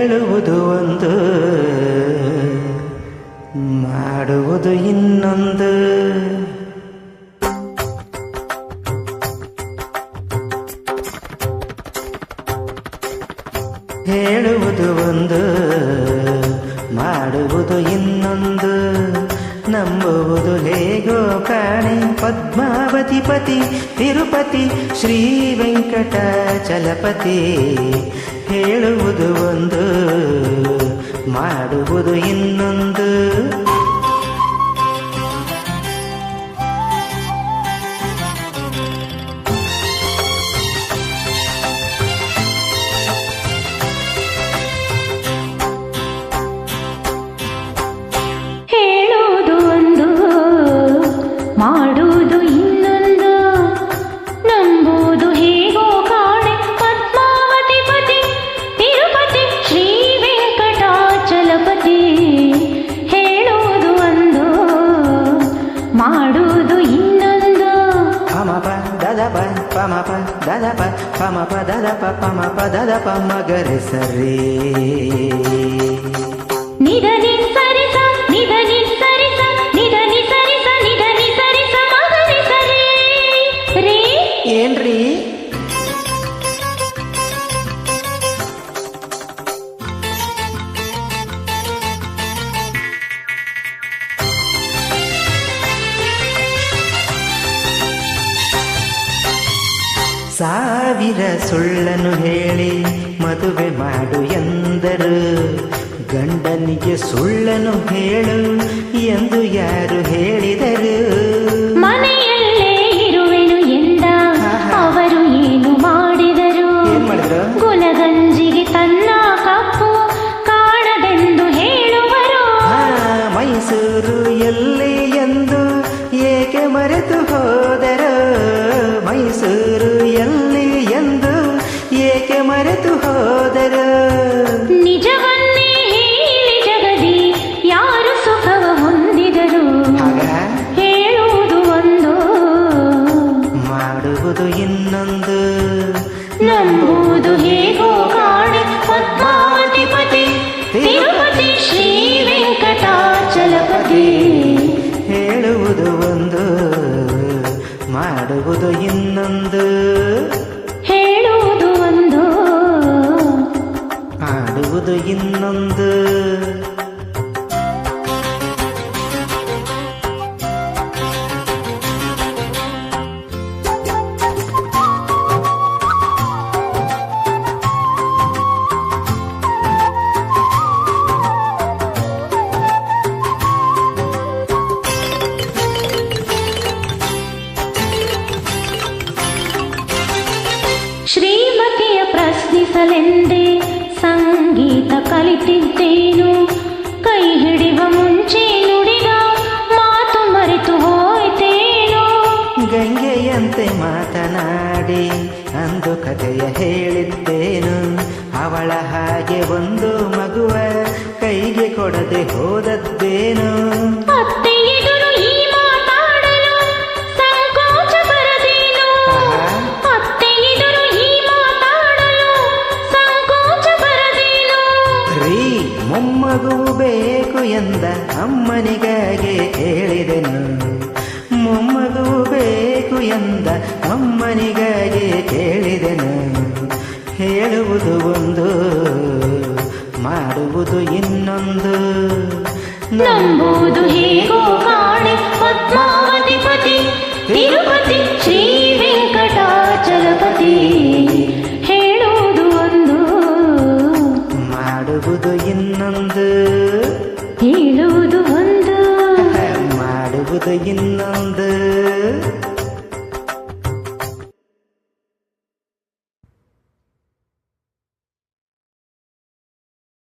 ಹೇಳುವುದು ಒಂದು, ಮಾಡುವುದು ಇನ್ನೊಂದು. ಹೇಳುವುದು ಒಂದು, ಮಾಡುವುದು ಇನ್ನೊಂದು. ನಂಬುವುದು ಹೇಗೋ ಕಾಣೆ ಪದ್ಮಾವತಿ ಪತಿ ತಿರುಪತಿ ಶ್ರೀ ವೆಂಕಟಾಚಲಪತಿ ಹೇಳುವುದು ಒಂದು ಮಾಡುವುದು ಇನ್ನೊಂದು పమప దదప పమప దదప పమప దదప మగరి సరే నిదని ಸಾವಿರ ಸುಳ್ಳನ್ನು ಹೇಳಿ ಮದುವೆ ಮಾಡು ಎಂದರು. ಗಂಡನಿಗೆ ಸುಳ್ಳನ್ನು ಹೇಳು ಎಂದು ಯಾರು ಹೇಳಿದರು? ಎಲ್ಲಿ ಎಂದು ಏಕೆ ಮರೆತು ಹೋದರು? ನಿಜವನ್ನೇ ಹೇಳಿ ಜಗದಿ ಯಾರು ಸುಖವ ಹೊಂದಿದರು? ಹೇಳುವುದು ಒಂದು. ಮಾಡುವುದು ಇನ್ನೊಂದು. ನಂಬುವುದು ಹೇಗೋ ಕಾಣೆ ಪದ್ಮಾವತಿ ಪತಿ ತಿರುಪತಿ ಶ್ರೀ ವೆಂಕಟಾಚಲಪತಿ. ಹೇಳುವುದು ಒಂದು. ಮಾಡುವುದು ಇನ್ನೊಂದು. ಹೇಳುವುದು ಒಂದು. ಆಡುವುದು ಇನ್ನೊಂದು. ಶ್ರೀಮತಿಯ ಪ್ರಶ್ನಿಸಲೆಂದೇ ಸಂಗೀತ ಕಲಿತಿದ್ದೇನು ಕೈ ಹಿಡಿವ ಮುಂಚೆ ನುಡಿದ ಮಾತು ಮರೆತು ಹೋಯ್ತೇನು ಗಂಗೆಯಂತೆ ಮಾತನಾಡಿ ಅಂದು ಕಥೆಯ ಹೇಳಿದ್ದೇನು ಅವಳ ಹಾಗೆ ಒಂದು ಮಗುವ ಕೈಗೆ ಕೊಡದೆ ಹೋದದ್ದೇನು ಎಂದ ಅಮ್ಮನಿಗಾಗಿ ಕೇಳಿದೆನು ಮೊಮ್ಮಗು ಬೇಕು ಎಂದ ಅಮ್ಮನಿಗಾಗಿ ಕೇಳಿದೆನು ಹೇಳುವುದು ಒಂದು, ಮಾಡುವುದು ಇನ್ನೊಂದು. ನಂಬುವುದು ಹೇಗೋ ಕಾಣೆ, ಪದ್ಮಾವತಿ ಪತಿ, ತಿರುಪತಿ ಶ್ರೀ ವೆಂಕಟಾಚಲಪತಿ. ಹೇಳುವುದು ಒಂದು ಮಾಡುವುದು ಇನ್ನೊಂದು